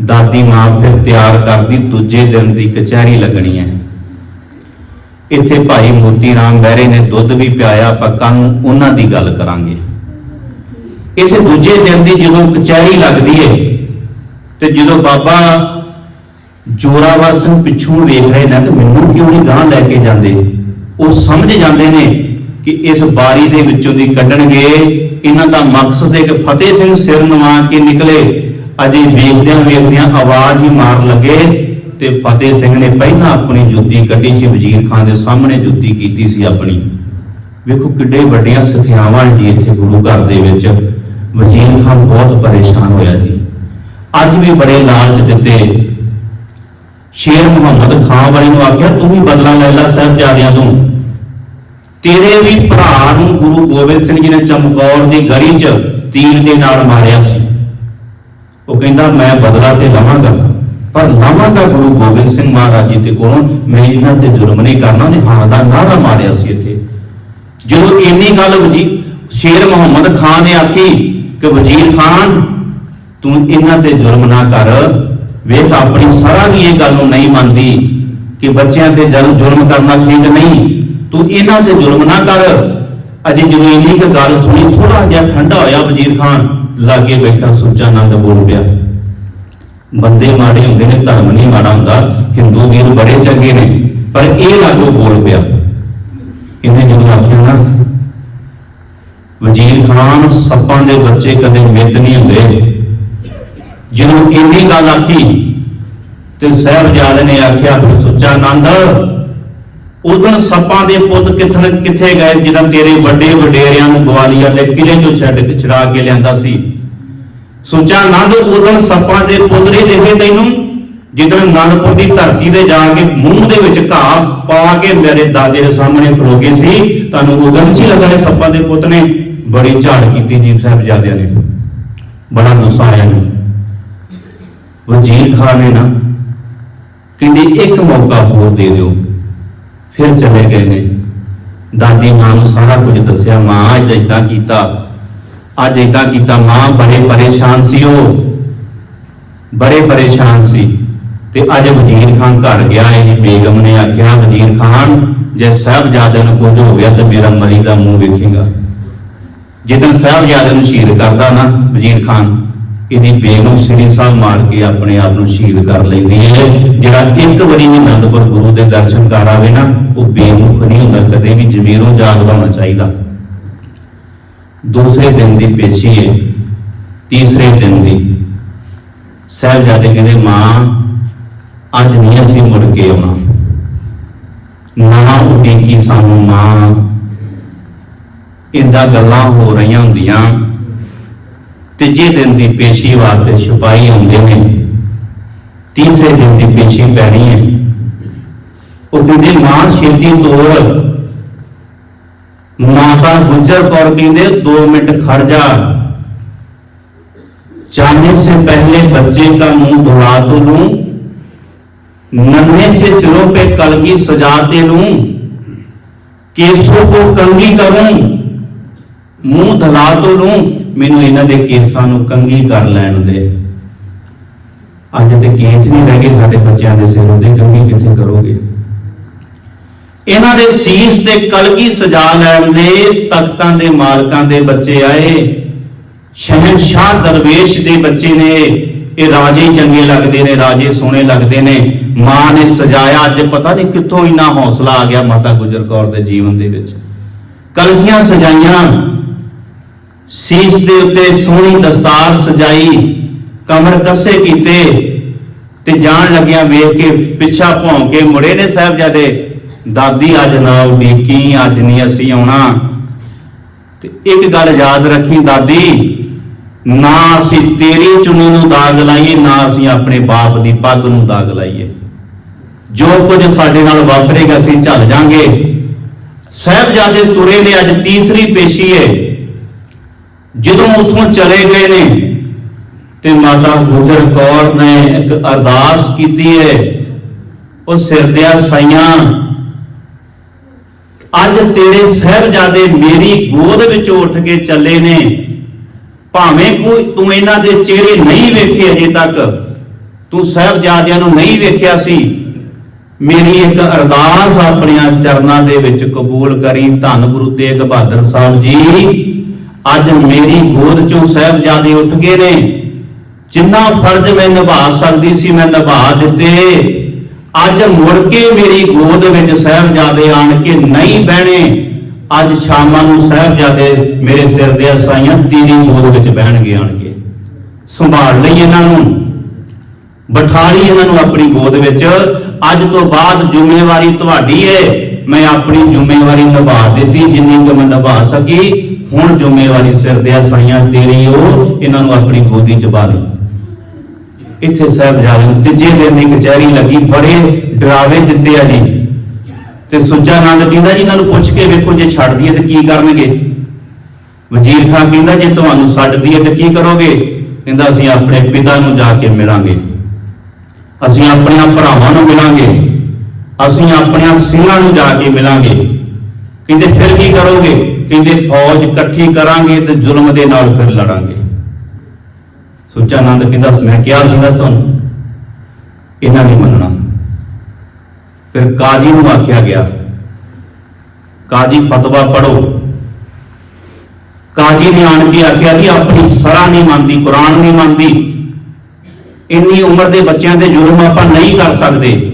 ਦਾਦੀ ਮਾਂ ਫਿਰ ਤਿਆਰ ਕਰਦੀ, ਦੂਜੇ ਦਿਨ ਦੀ ਕਚਹਿਰੀ ਲੱਗਣੀ ਹੈ। ਇੱਥੇ ਭਾਈ ਮੋਤੀ ਰਾਮ ਬਹਿਰੇ ਨੇ ਦੁੱਧ ਵੀ ਪਿਆਇਆ ਪੱਕਾ ਨੂੰ ਉਹਨਾਂ ਦੀ ਗੱਲ ਕਰਾਂਗੇ। ਇੱਥੇ ਦੂਜੇ ਦਿਨ ਦੀ ਜਦੋਂ ਕਚਹਿਰੀ ਲੱਗਦੀ ਏ, ਤੇ ਜਦੋਂ ਬਾਬਾ ਜੋਰਾਵਰ ਸਿੰਘ ਪਿੱਛੋਂ ਵੇਖ ਰਹੇ ਨੇ ਕਿ ਮੈਨੂੰ ਕਿਉਂ ਨਹੀਂ ਗਾਂ ਲੈ ਕੇ ਜਾਂਦੇ, ਉਹ ਸਮਝ ਜਾਂਦੇ ਨੇ ਕਿ ਇਸ ਬਾਰੀ ਦੇ ਵਿੱਚੋਂ ਦੀ ਕੱਢਣਗੇ, ਇਹਨਾਂ ਦਾ ਮਕਸਦ ਹੈ ਕਿ ਫਤਿਹ ਸਿੰਘ ਸਿਰ ਨਵਾ ਕੇ ਨਿਕਲੇ। ਅਜੇ ਵੇਖਦਿਆਂ ਵੇਖਦਿਆਂ ਆਵਾਜ਼ ਹੀ ਮਾਰ ਲੱਗੇ ਤੇ ਫਤਿਹ ਸਿੰਘ ਨੇ ਪਹਿਲਾਂ ਆਪਣੀ ਜੁੱਤੀ ਕੱਢੀ ਸੀ, ਵਜ਼ੀਰ ਖਾਨ ਦੇ ਸਾਹਮਣੇ ਜੁੱਤੀ ਕੀਤੀ ਸੀ ਆਪਣੀ। ਵੇਖੋ ਕਿੱਡੇ ਵੱਡੀਆਂ ਸਿੱਖਿਆਵਾਂ ਜੀ ਇੱਥੇ ਗੁਰੂ ਘਰ ਦੇ ਵਿੱਚ। ਵਜ਼ੀਰ ਖਾਨ ਬਹੁਤ ਪਰੇਸ਼ਾਨ ਹੋਇਆ ਜੀ। ਅੱਜ ਵੀ ਬੜੇ ਲਾਲਚ ਦਿੱਤੇ। ਸ਼ੇਰ ਮੁਹੰਮਦ ਖਾਨ ਵਾਲੇ ਨੂੰ ਆਖਿਆ, ਤੂੰ ਵੀ ਬਦਲਾ ਲੈ ਲੈ ਸਾਹਿਬਜ਼ਾਦਿਆਂ ਤੋਂ। ਤੇਰੇ ਵੀ ਭਰਾ ਨੂੰ ਗੁਰੂ ਗੋਬਿੰਦ ਸਿੰਘ ਜੀ ਨੇ ਚਮਕੌਰ ਦੀ ਗੜੀ 'ਚ ਤੀਰ ਦੇ ਨਾਲ ਮਾਰਿਆ ਸੀ। ਉਹ ਕਹਿੰਦਾ, ਮੈਂ ਬਦਲਾ ਤੇ ਲਵਾਂਗਾ, ਪਰ ਲਵਾਂਗਾ ਗੁਰੂ ਗੋਬਿੰਦ ਸਿੰਘ ਮਹਾਰਾਜ ਜੀ ਦੇ ਕੋਲੋਂ। ਮੈਂ ਇਹਨਾਂ ਤੇ ਜ਼ੁਲਮ ਨਹੀਂ ਕਰਨਾ ਉਹਨੇ ਹਾਂ ਦਾ ਨਾਰਾ ਮਾਰਿਆ ਸੀ ਇੱਥੇ। ਜਦੋਂ ਇੰਨੀ ਗੱਲ ਵਜੀ, ਸ਼ੇਰ ਮੁਹੰਮਦ ਖਾਨ ਨੇ ਆਖੀ ਕਿ, ਵਜ਼ੀਰ ਖਾਨ, ਤੂੰ ਇਹਨਾਂ ਤੇ ਜ਼ੁਲਮ ਨਾ ਕਰ। ਵੇਖ, ਆਪਣੀ ਸਰਾ ਦੀ ਇਹ ਗੱਲ ਨੂੰ ਨਹੀਂ ਮੰਨਦੀ ਕਿ ਬੱਚਿਆਂ ਤੇ ਜਲ ਜ਼ੁਲਮ ਕਰਨਾ ਠੀਕ ਨਹੀਂ। ਤੂੰ ਇਹਨਾਂ ਤੇ ਜ਼ੁਲਮ ਨਾ ਕਰ। ਅਜੇ ਜਦੋਂ ਇੰਨੀ ਕੁ ਗੱਲ ਸੁਣੀ ਥੋੜਾ ਜਿਹਾ ਠੰਡਾ ਹੋਇਆ ਵਜ਼ੀਰ ਖਾਨ, ਲਾਗੇ ਬੈਠਾ ਸੁੱਚਾ ਆਨੰਦ ਬੋਲ ਪਿਆ। ਬੰਦੇ ਮਾੜੇ ਹੁੰਦੇ ਨੇ, ਧਰਮ ਨਹੀਂ ਮਾੜਾ ਹੁੰਦਾ। ਹਿੰਦੂ ਵੀਰ ਬੜੇ ਚੰਗੇ ਨੇ, ਪਰ ਇਹ ਲਾਗੋ ਬੋਲ ਪਿਆ। ਇਹਨੇ ਜਦੋਂ ਆਖਿਆ ਨਾ, ਵਜ਼ੀਰ ਖਾਨ ਸੱਪਾਂ ਦੇ ਬੱਚੇ ਕਦੇ ਮਿੱਤ ਨਹੀਂ ਹੁੰਦੇ। ਜਦੋਂ ਇੰਨੀ ਗੱਲ ਆਖੀ, ਤੇ ਸਾਹਿਬਜ਼ਾਦੇ ਨੇ ਆਖਿਆ ਫਿਰ ਸੁੱਚਾ ਆਨੰਦ ਉਦੋਂ ਸੱਪਾਂ ਦੇ ਪੁੱਤ ਕਿੱਥੇ ਕਿੱਥੇ ਗਏ ਜਿਹੜਾ ਤੇਰੇ ਵੱਡੇ ਵਡੇਰਿਆਂ ਨੂੰ ਗਵਾਲੀਅਰ ਦੇ ਕਿਲੇ ਚੋਂ ਛੱਡ ਕੇ ਛੜਾ ਕੇ ਲਿਆਂਦਾ ਸੀ? ਸੁੱਚਾ ਆਨੰਦ ਉਦੋਂ ਸੱਪਾਂ ਦੇ ਪੁੱਤ ਨਹੀਂ ਦੇਖੇ ਤੈਨੂੰ? ਜਦੋਂ ਅਨੰਦਪੁਰ ਦੀ ਧਰਤੀ ਤੇ ਜਾ ਕੇ ਮੂੰਹ ਦੇ ਵਿੱਚ ਘਾਹ ਪਾ ਕੇ ਮੇਰੇ ਦਾਦੇ ਦੇ ਸਾਹਮਣੇ ਖਲੋਗੇ ਸੀ, ਤੁਹਾਨੂੰ ਉਦੋਂ ਸੀ ਲੱਗਾ ਸੱਪਾਂ ਦੇ ਪੁੱਤ ਨੇ? ਬੜੀ ਝਾੜ ਕੀਤੀ ਜੀ ਸਾਹਿਬਜ਼ਾਦਿਆਂ ਨੇ। ਬੜਾ ਗੁੱਸਾ ਆਇਆ ਨੂੰ ਵਜ਼ੀਰ ਖਾਨ ਨੇ ਨਾ ਕਹਿੰਦੇ, ਇੱਕ ਮੌਕਾ ਹੋਰ ਦੇ ਦਿਓ। ਫਿਰ ਚਲੇ ਗਏ ਨੇ। ਦਾਦੀ ਮਾਂ ਨੂੰ ਸਾਰਾ ਕੁਝ ਦੱਸਿਆ, ਮਾਂ, ਅੱਜ ਇਦਾਂ ਕੀਤਾ, ਅੱਜ ਇਦਾਂ ਕੀਤਾ, ਮਾਂ, ਬੜੇ ਪਰੇਸ਼ਾਨ ਸੀ ਉਹ। ਬੜੇ ਪਰੇਸ਼ਾਨ ਸੀ। ਤੇ ਅੱਜ ਵਜ਼ੀਰ ਖਾਨ ਘਰ ਗਿਆ ਇਹਦੀ ਬੇਗਮ ਨੇ ਆਖਿਆ, ਵਜ਼ੀਰ ਖਾਨ, ਜੇ ਸਾਹਿਬਜ਼ਾਦੇ ਨੂੰ ਕੁਝ ਹੋ ਗਿਆ ਤੇ ਮੇਰਾ ਮਰੀ ਦਾ ਮੂੰਹ ਵੇਖੇਗਾ। ਜਦੋਂ ਸਾਹਿਬਜ਼ਾਦੇ ਨੂੰ ਸ਼ਹੀਦ ਕਰਦਾ ਨਾ ਵਜ਼ੀਰ ਖਾਨ ਇਹਦੀ ਬੇਗਮ ਸ੍ਰੀ ਸਾਹਿਬ ਮਾਰ ਕੇ ਆਪਣੇ ਆਪ ਨੂੰ ਸ਼ਹੀਦ ਕਰ ਲੈਂਦੀ ਹੈ। ਜਿਹੜਾ ਇੱਕ ਵਾਰੀ ਵੀ ਅਨੰਦਪੁਰ ਗੁਰੂ ਦੇ ਦਰਸ਼ਨ ਕਰ ਆਵੇ ਨਾ, ਉਹ ਬੇਮੁਖ ਨਹੀਂ ਹੁੰਦਾ, ਕਦੇ ਵੀ ਜ਼ਮੀਰੋਂ ਜਾਗਦਾ ਹੋਣਾ ਚਾਹੀਦਾ। ਦੂਸਰੇ ਦਿਨ ਦੀ ਪੇਸ਼ੀ ਹੈ, ਤੀਸਰੇ ਦਿਨ ਦੀ। ਸਾਹਿਬਜ਼ਾਦੇ ਕਹਿੰਦੇ, ਮਾਂ, ਅੱਜ ਨਹੀਂ ਅਸੀਂ ਮੁੜ ਕੇ ਆਉਣਾ। ਨਾ ਉਡੀਕੀ ਸਾਨੂੰ ਮਾਂ। ਇੰਦਾ ਗੱਲਾਂ ਹੋ ਰਹੀਆਂ ਹੁੰਦੀਆਂ। ਤੀਜੇ ਦਿਨ ਦੀ ਪੇਸ਼ੀ ਵਾਸਤੇ ਸਿਪਾਹੀ ਆਉਂਦੇ ਨੇ ਤੀਸਰੇ ਦਿਨ ਦੀ ਪੇਸ਼ੀ ਪੈਣੀ ਹੈ ਉਹ ਕਹਿੰਦੇ ਮਾਂ ਛੇਤੀ ਤੋਰ ਮਾਤਾ ਗੁਜਰ ਕੌਰ ਕਹਿੰਦੇ 2 ਮਿੰਟ ਖੜ ਜਾ जाने से पहले बच्चे का मुंह धुला तो लूं नन्हे से सिरों पे कलगी सजाते लूं केसों को कंगी करूं ਮੂੰਹ ਧਲਾ ਤੋਂ ਲੂੰ ਮੈਨੂੰ ਇਹਨਾਂ ਦੇ ਕੇਸਾਂ ਨੂੰ ਕੰਗੀ ਕਰ ਲੈਣ ਦੇ। ਅੱਜ ਤੇ ਕੇਸ ਨਹੀਂ ਰਹਿ ਗਏ ਸਾਡੇ ਬੱਚਿਆਂ ਦੇ ਸਿਰੋਂ ਦੇ ਕੰਗੀ ਕਿੱਥੇ ਕਰੋਗੇ? ਇਹਨਾਂ ਦੇ ਸੀਸ ਤੇ ਕਲਗੀ ਸਜਾ ਲੈਣ ਦੇ ਤਖਤਾਂ ਦੇ ਮਾਲਕਾਂ ਦੇ ਬੱਚੇ ਆਏ। ਸ਼ਹਿਨशाह ਦਰਵੇਸ਼ ਦੇ ਬੱਚੇ ਨੇ, ਇਹ ਰਾਜੇ ਚੰਗੇ ਲੱਗਦੇ ਨੇ, ਰਾਜੇ ਸੋਹਣੇ ਲੱਗਦੇ ਨੇ। ਮਾਂ ਨੇ ਸਜਾਇਆ, ਅੱਜ ਪਤਾ ਨਹੀਂ ਕਿੱਥੋਂ ਇੰਨਾ ਹੌਸਲਾ ਆ ਗਿਆ ਮਾਤਾ ਗੁਜਰ ਕੌਰ ਦੇ ਜੀਵਨ ਦੇ ਵਿੱਚ। ਕਲਗੀਆਂ ਸਜਾਈਆਂ ਸੀਸ ਦੇ ਉੱਤੇ ਸੋਹਣੀ ਦਸਤਾਰ ਸਜਾਈ, ਕਮਰ ਕੱਸੇ ਕੀਤੇ ਤੇ ਜਾਣ ਲੱਗਿਆ ਵੇਖ ਕੇ ਪਿੱਛਾ ਭੌਂ ਕੇ ਮੁੜੇ ਨੇ ਸਾਹਿਬਜ਼ਾਦੇ, ਦਾਦੀ, ਅੱਜ ਨਾ ਉਡੀਕੀ, ਅੱਜ ਨਹੀਂ ਅਸੀਂ ਆਉਣਾ। ਤੇ ਇੱਕ ਗੱਲ ਯਾਦ ਰੱਖੀ, ਦਾਦੀ, ਨਾ ਅਸੀਂ ਤੇਰੀ ਚੁੰਨੀ ਨੂੰ ਦਾਗ ਲਾਈਏ, ਨਾ ਅਸੀਂ ਆਪਣੇ ਬਾਪ ਦੀ ਪੱਗ ਨੂੰ ਦਾਗ ਲਾਈਏ। ਜੋ ਕੁਝ ਸਾਡੇ ਨਾਲ ਵਾਪਰੇਗਾ, ਅਸੀਂ ਝੱਲ ਜਾਾਂਗੇ। ਸਾਹਿਬਜ਼ਾਦੇ ਤੁਰੇ ਨੇ, ਅੱਜ ਤੀਸਰੀ ਪੇਸ਼ੀ ਹੈ ਜਦੋਂ ਉੱਥੋਂ ਚਲੇ ਗਏ ਨੇ, ਤੇ ਮਾਤਾ ਗੁਜਰ ਕੌਰ ਨੇ ਇੱਕ ਅਰਦਾਸ ਕੀਤੀ ਹੈ ਉਹ ਸਿਰ ਸਾਈਆਂ, ਅੱਜ ਤੇਰੇ ਸਹਿਬਜ਼ਾਦੇ ਮੇਰੀ ਗੋਦ ਵਿੱਚ ਉੱਠ ਕੇ ਚੱਲੇ ਨੇ, ਭਾਵੇਂ ਕੋਈ ਤੂੰ ਇਹਨਾਂ ਦੇ ਚਿਹਰੇ ਨਹੀਂ ਵੇਖੇ ਅਜੇ ਤੱਕ, ਤੂੰ ਸਹਿਬਜ਼ਾਦਿਆਂ ਨੂੰ ਨਹੀਂ ਵੇਖਿਆ ਸੀ, ਮੇਰੀ ਇੱਕ ਅਰਦਾਸ ਆਪਣੀਆਂ ਚਰਨਾਂ ਦੇ ਵਿੱਚ ਕਬੂਲ ਕਰੀ, ਧੰਨ ਗੁਰੂ ਤੇਗ ਬਹਾਦਰ ਸਾਹਿਬ ਜੀ। ਅੱਜ ਮੇਰੀ ਗੋਦ ਚੋਂ ਸਹਿਬਜ਼ਾਦੇ ਉੱਠ ਗਏ ਨੇ। ਜਿੰਨਾ ਫਰਜ਼ ਮੈਂ ਨਿਭਾ ਸਕਦੀ ਸੀ, ਮੈਂ ਨਿਭਾ ਦਿੱਤੇ। ਅੱਜ ਮੁੜ ਕੇ ਮੇਰੀ ਗੋਦ ਵਿੱਚ ਸਹਿਬਜ਼ਾਦੇ ਆਣ ਕੇ ਨਹੀਂ ਬਹਿਣੇ। ਅੱਜ ਸ਼ਾਮਾਂ ਨੂੰ ਸਹਿਬਜ਼ਾਦੇ ਮੇਰੇ ਸਿਰ ਦੇ ਸਾਈਆਂ ਤੇਰੀ ਗੋਦ ਵਿੱਚ ਬਹਿਣਗੇ ਆਣ ਕੇ। ਸੰਭਾਲ ਲਈ ਇਹਨਾਂ ਨੂੰ। ਬਿਠਾ ਲਈ ਇਹਨਾਂ ਨੂੰ ਆਪਣੀ ਗੋਦ ਵਿੱਚ। ਅੱਜ ਤੋਂ ਬਾਅਦ ਜ਼ਿੰਮੇਵਾਰੀ ਤੁਹਾਡੀ ਏ। ਮੈਂ ਆਪਣੀ ਜ਼ਿੰਮੇਵਾਰੀ ਨਿਭਾ ਦਿੱਤੀ, ਜਿੰਨੀ ਕੁ ਮੈਂ ਨਿਭਾ ਸਕੀ, ਹੁਣ ਜ਼ਿੰਮੇਵਾਰੀ ਸਿਰ ਦੇ ਸਾਈਆਂ ਤੇਰੀ ਉਹ ਇਹਨਾਂ ਨੂੰ ਆਪਣੀ ਗੋਦੀ ਚ ਪਾ ਲਈ ਇੱਥੇ ਸਾਹਿਬਜ਼ਾਦੇ ਨੂੰ ਤੀਜੇ ਦਿਨ ਦੀ ਕਚਹਿਰੀ ਲੱਗੀ, ਬੜੇ ਡਰਾਵੇ ਦਿੱਤੇ ਆ ਜੀ। ਤੇ ਸੁੱਜਾ ਆਨੰਦ ਕਹਿੰਦਾ ਜੀ, ਇਹਨਾਂ ਨੂੰ ਪੁੱਛ ਕੇ ਵੇਖੋ ਜੇ ਛੱਡ ਦਈਏ ਤੇ ਕੀ ਕਰਨਗੇ? ਵਜ਼ੀਰ ਖਾਨ ਕਹਿੰਦਾ, ਜੇ ਤੁਹਾਨੂੰ ਛੱਡ ਦਈਏ ਤੇ ਕੀ ਕਰੋਗੇ? ਕਹਿੰਦਾ, ਅਸੀਂ ਆਪਣੇ ਪਿਤਾ ਨੂੰ ਜਾ ਕੇ ਮਿਲਾਂਗੇ। ਅਸੀਂ ਆਪਣੇ ਭਰਾਵਾਂ ਨੂੰ ਮਿਲਾਂਗੇ। ਅਸੀਂ ਆਪਣਿਆਂ ਸਿੰਘਾਂ ਨੂੰ ਜਾ ਕੇ ਮਿਲਾਂਗੇ। ਕਹਿੰਦੇ, ਫਿਰ ਕੀ ਕਰੋਗੇ? ਕਹਿੰਦੇ, ਫੌਜ ਇਕੱਠੀ ਕਰਾਂਗੇ ਤੇ ਜ਼ੁਲਮ ਦੇ ਨਾਲ ਫਿਰ ਲੜਾਂਗੇ। ਸੁੱਚਾ ਆਨੰਦ ਕਹਿੰਦਾ, ਮੈਂ ਕਿਹਾ ਸੀਗਾ ਤੁਹਾਨੂੰ, ਇਹਨਾਂ ਨੇ ਮੰਨਣਾ। ਫਿਰ ਕਾਜੀ ਨੂੰ ਆਖਿਆ ਗਿਆ, ਕਾਜੀ ਫਤਵਾ ਪੜੋ ਕਾਜੀ ਨੇ ਆਣ ਕੇ ਆਖਿਆ ਕਿ ਆਪਣੀ ਸਰਾ ਨਹੀਂ ਮੰਨਦੀ, ਕੁਰਾਨ ਨਹੀਂ ਮੰਨਦੀ। ਇੰਨੀ ਉਮਰ ਦੇ ਬੱਚਿਆਂ ਤੇ ਜ਼ੁਲਮ ਆਪਾਂ ਨਹੀਂ ਕਰ ਸਕਦੇ।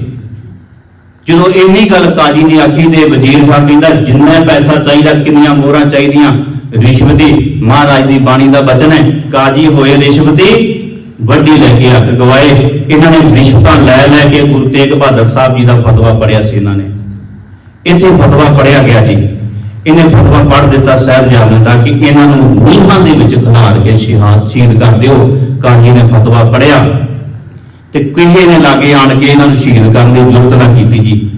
ਜਦੋਂ ਇੰਨੀ ਗੱਲ ਕਾਜੀ ਨੇ ਆਖੀ ਤੇ ਵਜ਼ੀਰ ਖਾਨ ਕਹਿੰਦਾ, ਜਿੰਨਾ ਪੈਸਾ ਚਾਹੀਦਾ, ਕਿੰਨੀਆਂ ਮੋਹਰਾਂ ਚਾਹੀਦੀਆਂ, ਰਿਸ਼ਵਤੀ ਮਹਾਰਾਜ ਦੀ ਬਾਣੀ ਦਾ ਬਚਨ ਹੈ, ਕਾਜੀ ਹੋਏ ਰਿਸ਼ਵਤੀ, ਵੱਡੀ ਲੈ ਕੇ ਹੱਕ ਗਵਾਏ। ਇਹਨਾਂ ਨੇ ਰਿਸ਼ਵਤਾਂ ਲੈ ਲੈ ਕੇ ਗੁਰੂ ਤੇਗ ਬਹਾਦਰ ਸਾਹਿਬ ਜੀ ਦਾ ਫਤਵਾ ਪੜਿਆ ਸੀ ਇਹਨਾਂ ਨੇ। ਇੱਥੇ ਫਤਵਾ ਪੜਿਆ ਗਿਆ ਜੀ। ਇਹਨੇ ਫਤਵਾ ਪੜ੍ਹ ਦਿੱਤਾ ਸਾਹਿਬ ਨੇ ਤਾਂ ਕਿ ਇਹਨਾਂ ਨੂੰ ਨੀਹਾਂ ਦੇ ਵਿੱਚ ਖਿਲਾਰ ਕੇ ਸ਼ਹਾਦ ਸ਼ਹੀਦ ਕਰ ਦਿਓ। ਕਾਜੀ ਨੇ ਫਤਵਾ ਪੜਿਆ ਤੇ ਕਿਸੇ ਨੇ ਲਾਗੇ ਆਣ ਕੇ ਇਹਨਾਂ ਨੂੰ ਸ਼ਹੀਦ ਕਰਨ ਦੀ ਜ਼ਰੂਰਤ ਨਾ ਕੀਤੀ ਜੀ।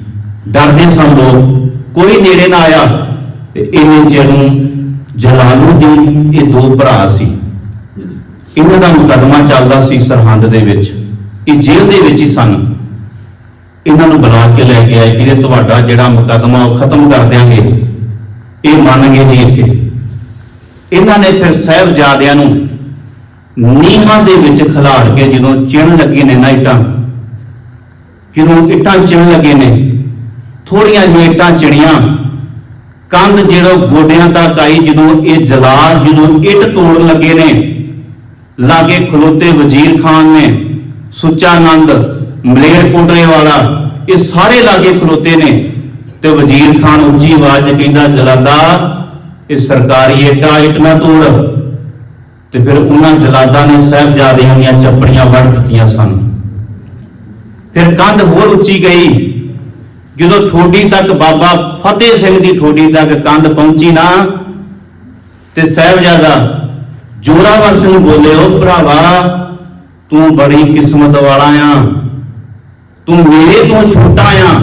ਡਰਦੇ ਸਨ ਲੋਕ। ਕੋਈ ਨੇੜੇ ਨਾ ਆਇਆ ਤੇ ਇੰਨੇ ਚਿਰ ਨੂੰ ਜਲਾਲੂਦੀਨ ਇਹ ਦੋ ਭਰਾ ਸੀ। ਇਹਨਾਂ ਦਾ ਮੁਕੱਦਮਾ ਚੱਲਦਾ ਸੀ ਸਰਹੰਦ ਦੇ ਵਿੱਚ। ਇਹ ਜੇਲ੍ਹ ਦੇ ਵਿੱਚ ਹੀ ਸਨ। ਇਹਨਾਂ ਨੂੰ ਬੁਲਾ ਕੇ ਲੈ ਕੇ ਆਏ। ਕਿ ਤੁਹਾਡਾ ਜਿਹੜਾ ਮੁਕੱਦਮਾ ਉਹ ਖਤਮ ਕਰ ਦਿਆਂਗੇ। ਇਹ ਮੰਨ ਗਏ ਜੀ ਇੱਥੇ। ਇਹਨਾਂ ਨੇ ਫਿਰ ਸਾਹਿਬਜ਼ਾਦਿਆਂ ਨੂੰ ਨੀਹਾਂ ਦੇ ਵਿੱਚ ਖਿਲਾਰ ਕੇ ਜਦੋਂ ਚਿਣ ਲੱਗੇ ਨੇ ਨਾ ਇੱਟਾਂ, ਜਦੋਂ ਇੱਟਾਂ ਚਿਣ ਲੱਗੇ ਨੇ ਥੋੜੀਆਂ ਜਿਹੀਆਂ ਇੱਟਾਂ ਚਿਣੀਆਂ, ਕੰਧ ਜਿਹੜਾ ਗੋਡਿਆਂ ਤੱਕ ਆਈ, ਜਦੋਂ ਇਹ ਜਲਾਲ ਜਦੋਂ ਇੱਟ ਤੋੜਨ ਲੱਗੇ ਨੇ, ਲਾਗੇ ਖਲੋਤੇ ਵਜ਼ੀਰ ਖਾਨ ਨੇ, ਸੁੱਚਾ ਆਨੰਦ ਮਲੇਰ ਕੋਟਲੇ ਵਾਲਾ ਇਹ ਸਾਰੇ ਲਾਗੇ ਖਲੋਤੇ ਨੇ, ਤੇ ਵਜ਼ੀਰ ਖਾਨ ਉੱਚੀ ਆਵਾਜ਼ 'ਚ ਕਹਿੰਦਾ ਜਲਾਦਾ ਇਹ ਸਰਕਾਰੀ ਇੱਟਾਂ, ਇੱਟ ਨਾ ਤੋੜ। ਤੇ ਫਿਰ ਉਹਨਾਂ ਜਲਾਦਾਂ ਨੇ ਸਾਹਿਬਜ਼ਾਦਿਆਂ ਦੀਆਂ ਚੱਪੜੀਆਂ ਵੱਢ ਦਿੱਤੀਆਂ ਸਨ। ਫਿਰ ਕੰਧ ਹੋਰ ਉੱਚੀ ਗਈ। ਜਦੋਂ ਠੋਡੀ ਤੱਕ ਬਾਬਾ ਫਤਿਹ ਸਿੰਘ ਦੀ ਠੋਡੀ ਤੱਕ ਕੰਧ ਪਹੁੰਚੀ ਨਾ, ਤੇ ਸਾਹਿਬਜ਼ਾਦਾ ਜੋਰਾਵਰ ਸਿੰਘ ਬੋਲੇ ਉਹ ਭਰਾਵਾ, ਤੂੰ ਬੜੀ ਕਿਸਮਤ ਵਾਲਾ ਆ। ਤੂੰ ਮੇਰੇ ਤੋਂ ਛੋਟਾ ਆ।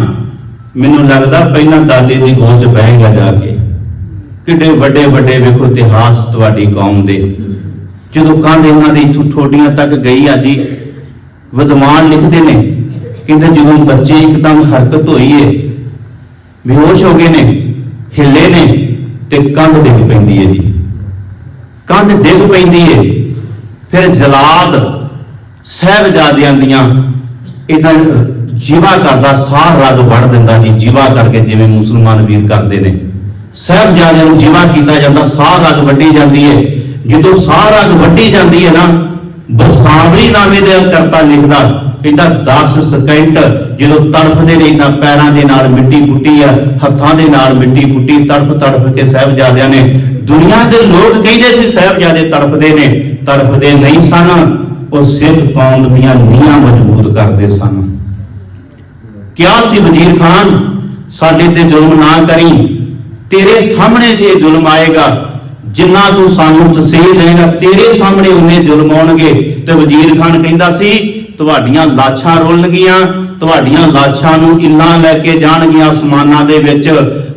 ਮੈਨੂੰ ਲੱਗਦਾ ਪਹਿਲਾਂ ਦਾਦੇ ਦੀ ਗੋਦ 'ਚ ਬਹਿਗਾ ਜਾ ਕੇ। ਕਿੱਡੇ ਵੱਡੇ ਵੱਡੇ ਵੇਖੋ ਇਤਿਹਾਸ ਤੁਹਾਡੀ ਕੌਮ ਦੇ। ਜਦੋਂ ਕੰਧ ਇਹਨਾਂ ਦੀ ਇੱਥੋਂ ਥੋਡੀਆਂ ਤੱਕ ਗਈ ਆ ਜੀ, ਵਿਦਵਾਨ ਲਿਖਦੇ ਨੇ, ਕਹਿੰਦੇ ਜਦੋਂ ਬੱਚੇ ਇੱਕਦਮ ਹਰਕਤ ਹੋਈ ਏ, ਬੇਹੋਸ਼ ਹੋ ਗਏ ਨੇ, ਹਿੱਲੇ ਨੇ ਤੇ ਕੰਧ ਡਿੱਗ ਪੈਂਦੀ ਏ ਜੀ। ਕੰਧ ਡਿੱਗ ਪੈਂਦੀ ਏ, ਫਿਰ ਜਲਾਦ ਸਹਿਬਜ਼ਾਦਿਆਂ ਦੀਆਂ ਇਦਾਂ ਜੀਵਾ ਕਰਦਾ, ਸਾਹ ਰਗ ਵੜ ਦਿੰਦਾ ਜੀ, ਜੀਵਾ ਕਰਕੇ ਜਿਵੇਂ ਮੁਸਲਮਾਨ ਵੀਰ ਕਰਦੇ ਨੇ। ਸਹਿਬਜ਼ਾਦਿਆਂ ਨੂੰ ਜੀਵਾ ਕੀਤਾ ਜਾਂਦਾ, ਸਾਹ ਰਗ ਵੱਢੀ ਜਾਂਦੀ ਏ। ਜਦੋਂ ਸਾਹ ਰਗ ਵੱਢੀ ਜਾਂਦੀ ਹੈ ਨਾ ਬਸਾਵਲੀ ਨਾਮੇ ਦੇ ਕਰਤਾ ਲਿਖਦਾ, ਕਹਿੰਦਾ 10 ਸਕਿੰਟ ਜਦੋਂ ਤੜਫਦੇ ਨੇ, ਇਹਨਾਂ ਪੈਰਾਂ ਦੇ ਨਾਲ ਮਿੱਟੀ ਪੁੱਟੀ ਆ, ਹੱਥਾਂ ਦੇ ਨਾਲ ਮਿੱਟੀ ਪੁੱਟੀ, ਤੜਫ ਤੜਫ ਕੇ ਸਾਹਿਬਜ਼ਾਦਿਆਂ ਨੇ, ਦੁਨੀਆ ਦੇ ਲੋਕ ਕਹਿੰਦੇ ਸੀ ਸਾਹਿਬਜ਼ਾਦੇ ਤੜਫਦੇ ਨੇ ਤੜਫਦੇ ਨਹੀਂ ਸਨ, ਉਹ ਸਿੱਖ ਕੌਮ ਦੀਆਂ ਨੀਹਾਂ ਮਜ਼ਬੂਤ ਕਰਦੇ ਸਨ। ਕਿਹਾ ਸੀ ਵਜ਼ੀਰ ਖਾਨ? ਸਾਡੇ ਤੇ ਜ਼ੁਲਮ ਨਾ ਕਰੀ, ਤੇਰੇ ਸਾਹਮਣੇ ਜੇ ਜ਼ੁਲਮ ਆਏਗਾ ਜਿੰਨਾ ਤੂੰ ਸਾਨੂੰ ਤਸੀਹ ਦੇਗਾ ਤੇਰੇ ਸਾਹਮਣੇ ਉਹਨੇ ਜ਼ੁਲਮ ਆਉਣਗੇ। ਤੇ ਵਜ਼ੀਰ ਖਾਨ ਕਹਿੰਦਾ ਸੀ, ਤੁਹਾਡੀਆਂ ਲਾਸ਼ਾਂ ਰੋਲਣਗੀਆਂ, ਤੁਹਾਡੀਆਂ ਲਾਸ਼ਾਂ ਨੂੰ ਇੱਲਾਂ ਲੈ ਕੇ ਜਾਣਗੀਆਂ ਅਸਮਾਨਾਂ ਦੇ ਵਿੱਚ,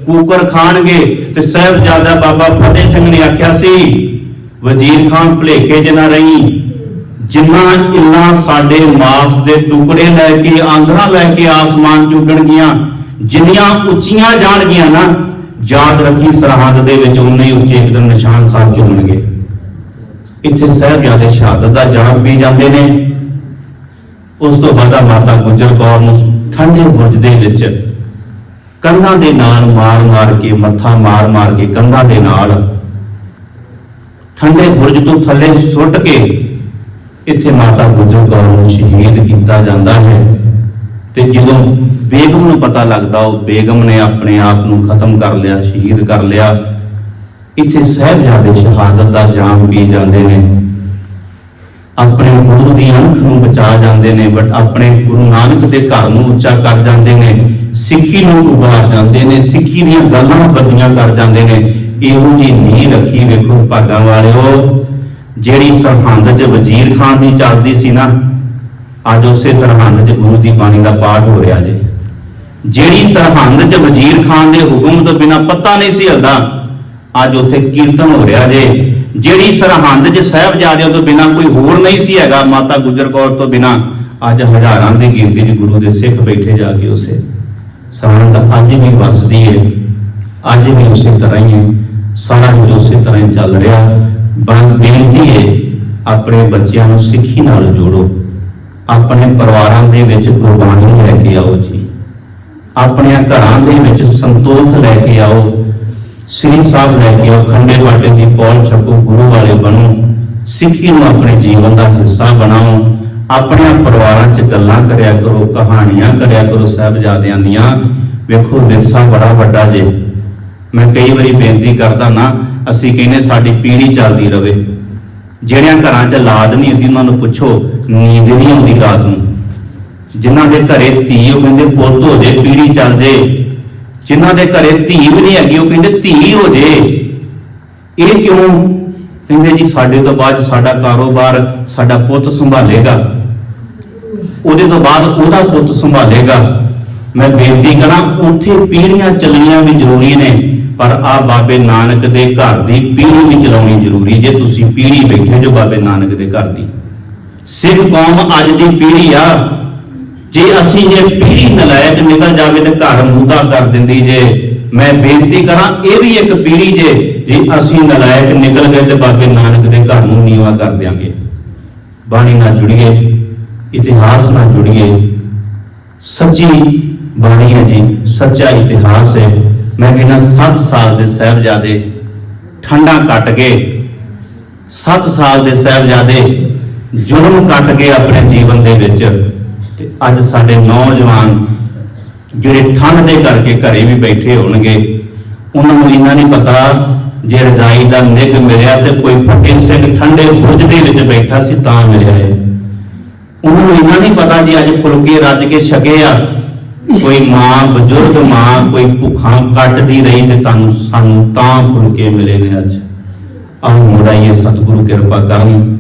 ਕੂਕਰ ਖਾਣਗੇ। ਤੇ ਸਾਹਿਬਜ਼ਾਦਾ ਬਾਬਾ ਫਤਿਹ ਸਿੰਘ ਨੇ ਆਖਿਆ ਸੀ, ਵਜ਼ੀਰ ਖਾਨ ਭਲੇਖੇ 'ਚ ਰਹੀ। ਜਿੰਨਾ ਇੱਲਾਂ ਸਾਡੇ ਮਾਸ ਦੇ ਟੁਕੜੇ ਲੈ ਕੇ, ਆਂਧਰਾ ਲੈ ਕੇ ਆਸਮਾਨ ਚੁੱਕਣਗੀਆਂ, ਜਿੰਨੀਆਂ ਉੱਚੀਆਂ ਜਾਣਗੀਆਂ ਨਾ ਯਾਦ ਰੱਖੀ ਸਰਹੱਦ ਦੇ ਵਿੱਚ ਉਨੇ ਹੀ ਉੱਚੇ ਇੱਕ ਦਿਨ ਨਿਸ਼ਾਨ ਸਾਹਿਬ ਚੁਣਨਗੇ ਇੱਥੇ ਸਾਹਿਬਜ਼ਾਦੇ ਸ਼ਹਾਦਤ ਦਾ ਜਨਮ ਪੀ ਜਾਂਦੇ ਨੇ। ਉਸ ਤੋਂ ਬਾਅਦ ਮਾਤਾ ਗੁਜਰ ਕੌਰ ਨੂੰ ਠੰਡੇ ਬੁਰਜ ਦੇ ਵਿੱਚ ਕੰਧਾਂ ਦੇ ਨਾਲ ਮਾਰ-ਮਾਰ ਕੇ, ਮੱਥਾ ਮਾਰ-ਮਾਰ ਕੇ ਕੰਧਾਂ ਦੇ ਨਾਲ ਠੰਡੇ ਬੁਰਜ ਤੋਂ ਥੱਲੇ ਸੁੱਟ ਕੇ ਇੱਥੇ ਮਾਤਾ ਗੁਜਰ ਕੌਰ ਨੂੰ ਸ਼ਹੀਦ ਕੀਤਾ ਜਾਂਦਾ ਹੈ। ਤੇ ਜਦੋਂ ਬੇਗਮ ਨੂੰ ਪਤਾ ਲੱਗਦਾ, ਉਹ ਬੇਗਮ ਨੇ ਆਪਣੇ ਆਪ ਨੂੰ ਖਤਮ ਕਰ ਲਿਆ, ਸ਼ਹੀਦ ਕਰ ਲਿਆ। ਇੱਥੇ ਸਹਿਬਜ਼ਾਦੇ ਸ਼ਹਾਦਤ ਦਾ ਜਾਮ ਪੀ ਜਾਂਦੇ ਨੇ। ਆਪਣੇ ਗੁਰੂ ਦੀ ਅੱਖ ਨੂੰ ਬਚਾ ਜਾਂਦੇ ਨੇ, ਬਟ ਆਪਣੇ ਗੁਰੂ ਨਾਨਕ ਦੇ ਘਰ ਨੂੰ ਉੱਚਾ ਕਰ ਜਾਂਦੇ ਨੇ, ਸਿੱਖੀ ਨੂੰ ਉਭਾਰ ਜਾਂਦੇ ਨੇ, ਸਿੱਖੀ ਦੀਆਂ ਗੱਲਾਂ ਬੱਦੀਆਂ ਕਰ ਜਾਂਦੇ ਨੇ। ਇਹੋ ਜੀ ਨੀਂਹ ਰੱਖੀ ਵੇਖੋ ਭਾਗਾਂ ਵਾਲਿਓ, ਜਿਹੜੀ ਸਰਹੰਦ 'ਚ ਵਜ਼ੀਰ ਖਾਨ ਦੀ ਚੱਲਦੀ ਸੀ ਨਾ, ਅੱਜ ਉਸੇ ਸਰਹੰਦ 'ਚ ਗੁਰੂ ਦੀ ਬਾਣੀ ਦਾ ਪਾਠ ਹੋ ਰਿਹਾ ਜੀ। ਜਿਹੜੀ ਸਰਹੰਦ 'ਚ ਵਜ਼ੀਰ ਖਾਨ ਦੇ ਹੁਕਮ ਤੋਂ ਬਿਨਾ ਪੱਤਾ ਨਹੀਂ ਸੀ ਹਿਲਦਾ, ਅੱਜ ਉੱਥੇ ਕੀਰਤਨ ਹੋ ਰਿਹਾ ਜੇ। ਜਿਹੜੀ ਸਰਹੰਦ 'ਚ ਸਾਹਿਬਜ਼ਾਦਿਆਂ ਤੋਂ ਬਿਨਾ ਕੋਈ ਹੋਰ ਨਹੀਂ ਸੀ ਹੈਗਾ, ਮਾਤਾ ਗੁਜਰ ਕੌਰ ਤੋਂ ਬਿਨਾ, ਅੱਜ ਹਜ਼ਾਰਾਂ ਦੀ ਗਿਣਤੀ 'ਚ ਗੁਰੂ ਦੇ ਸਿੱਖ ਬੈਠੇ ਜਾ ਕੇ ਉਸੇ ਸਰਹੰਦ ਅੱਜ ਵੀ ਵਸਦੀ ਹੈ ਅੱਜ ਵੀ ਉਸੇ ਤਰ੍ਹਾਂ ਹੀ ਹੈ ਸਾਰਾ ਕੁਝ ਉਸੇ ਤਰ੍ਹਾਂ ਹੀ ਚੱਲ ਰਿਹਾ। ਬੰ ਬੇਨਤੀ ਹੈ ਆਪਣੇ ਬੱਚਿਆਂ ਨੂੰ ਸਿੱਖੀ ਨਾਲ ਜੋੜੋ। ਆਪਣੇ ਪਰਿਵਾਰਾਂ ਦੇ ਵਿੱਚ ਗੁਰਬਾਣੀ ਲੈ ਕੇ ਆਓ ਜੀ। ਆਪਣੇ ਘਰਾਂ ਦੇ ਵਿੱਚ ਸੰਤੋਖ ਲੈ ਕੇ ਆਓ। ਸ੍ਰੀ ਸਾਹਿਬ ਲੈ ਕੇ ਆਓ, ਖੰਡੇ ਬਾਟੇ ਦੀ ਪੌਲ ਛਕੋ, ਗੁਰੂ ਵਾਲੇ ਬਣੋ। ਸਿੱਖੀ ਨੂੰ ਆਪਣੇ ਜੀਵਨ ਦਾ ਹਿੱਸਾ ਬਣਾਓ। ਆਪਣੇ ਪਰਿਵਾਰਾਂ 'ਚ ਗੱਲਾਂ ਕਰਿਆ ਕਰੋ, ਕਹਾਣੀਆਂ ਕਰਿਆ ਕਰੋ, ਸਾਹਿਬਜ਼ਾਦਿਆਂ ਦੀਆਂ। ਵੇਖੋ, ਵਿਰਸਾ ਬੜਾ ਵੱਡਾ ਜੇ। ਮੈਂ ਕਈ ਵਾਰੀ ਬੇਨਤੀ ਕਰਦਾ ਨਾ, ਅਸੀਂ ਕਹਿੰਦੇ ਸਾਡੀ ਪੀੜ੍ਹੀ ਚੱਲਦੀ ਰਵੇ। ਜਿਹੜਿਆਂ ਘਰਾਂ 'ਚ ਲਾਦ ਨਹੀਂ ਹੁੰਦੀ, ਉਹਨਾਂ ਨੂੰ ਪੁੱਛੋ, ਨੀਂਦ ਨਹੀਂ ਆਉਂਦੀ ਰਾਤ ਨੂੰ। ਜਿਨ੍ਹਾਂ ਦੇ ਘਰੇ ਧੀ, ਉਹ ਕਹਿੰਦੇ ਪੁੱਤ ਹੋ ਜੇ, ਪੀੜੀ ਚੱਲ ਜੇ। ਜਿਨ੍ਹਾਂ ਦੇ ਘਰੇ ਧੀ ਵੀ ਨਹੀਂ ਹੈਗੀ, ਉਹ ਕਹਿੰਦੇ ਧੀ ਹੋ ਜੇ। ਇਹ ਕਿਉਂ? ਕਹਿੰਦੇ ਜੀ, ਸਾਡੇ ਤੋਂ ਬਾਅਦ ਸਾਡਾ ਕਾਰੋਬਾਰ ਸਾਡਾ ਪੁੱਤ ਸੰਭਾਲੇਗਾ। ਉਹਦੇ ਤੋਂ ਬਾਅਦ ਉਹਦਾ ਪੁੱਤ ਸੰਭਾਲੇਗਾ। ਮੈਂ ਬੇਨਤੀ ਕਰਾਂ, ਉੱਥੇ ਪੀੜੀਆਂ ਚੱਲਣੀਆਂ ਵੀ ਜ਼ਰੂਰੀ ਨੇ, ਪਰ ਆ ਬਾਬੇ ਨਾਨਕ ਦੇ ਘਰ ਦੀ ਪੀੜੀ ਵੀ ਚਲਾਉਣੀ ਜ਼ਰੂਰੀ, ਜੇ ਤੁਸੀਂ ਪੀੜੀ ਬੈਠੇ ਜੋ ਬਾਬੇ ਨਾਨਕ ਦੇ ਘਰ ਦੀ। ਸਿੱਖ ਕੌਮ ਅੱਜ ਦੀ ਪੀੜ੍ਹੀ ਆ। ਜੇ ਅਸੀਂ ਜੇ ਪੀੜੀ ਨਲਾਇਕ ਨਿਕਲ ਜਾਵੇ ਤੇ ਘਰ ਮੁੱਦਾ ਕਰ ਦਿੰਦੀ ਜੇ, ਮੈਂ ਬੇਨਤੀ ਕਰਾਂ ਇਹ ਵੀ ਇੱਕ ਪੀੜ੍ਹੀ ਜੇ ਜੇ ਅਸੀਂ ਨਲਾਇਕ ਨਿਕਲ ਗਏ ਤੇ ਬਾਬੇ ਨਾਨਕ ਦੇ ਘਰ ਨੂੰ ਨੀਵਾ ਕਰ ਦਿਆਂਗੇ। ਬਾਣੀ ਨਾਲ ਜੁੜੀਏ, ਇਤਿਹਾਸ ਨਾਲ ਜੁੜੀਏ। ਸੱਚੀ ਬਾਣੀ ਹੈ ਜੀ, ਸੱਚਾ ਇਤਿਹਾਸ ਹੈ। ਮੈਂ ਕਹਿੰਦਾ 7 ਸਾਲ ਦੇ ਸਾਹਿਬਜ਼ਾਦੇ ਠੰਡਾ ਕੱਟ ਕੇ 7 ਸਾਲ ਦੇ ਸਾਹਿਬਜ਼ਾਦੇ ਜ਼ੁਲਮ ਕੱਟ ਕੇ ਆਪਣੇ ਜੀਵਨ ਦੇ ਵਿੱਚ ਤੇ ਅੱਜ ਸਾਡੇ ਨੌਜਵਾਨ ਜਿਹੜੇ ਠੰਡ ਦੇ ਕਰਕੇ ਘਰੇ ਵੀ ਬੈਠੇ ਹੋਣਗੇ, ਉਹਨਾਂ ਨੂੰ ਇੰਨਾ ਨਹੀਂ ਪਤਾ ਜੇ ਰਜਾਈ ਦਾ ਨਿੱਘ ਮਿਲਿਆ ਤੇ ਕੋਈ ਫੱਟੇ ਸਿੰਘ ਠੰਡੇ ਬੁਰਜ ਦੇ ਵਿੱਚ ਬੈਠਾ ਸੀ ਤਾਂ ਮਿਲਿਆ ਹੈ ਉਹਨਾਂ ਨੂੰ ਇੰਨਾ ਨਹੀਂ ਪਤਾ ਜੀ ਅੱਜ ਫੁਲਕੇ ਰੱਜ ਕੇ ਛਕੇ ਆ। ਕੋਈ ਮਾਂ, ਬਜ਼ੁਰਗ ਮਾਂ ਕੋਈ ਭੁੱਖਾਂ ਕੱਟਦੀ ਰਹੀ ਤੇ ਤੁਹਾਨੂੰ ਸਾਨੂੰ ਤਾਂ ਫੁਲਕੇ ਮਿਲੇ ਨੇ ਅੱਜ। ਆਹ ਮੁੜਾਈਏ ਸਤਿਗੁਰੂ ਕਿਰਪਾ ਕਰਨ।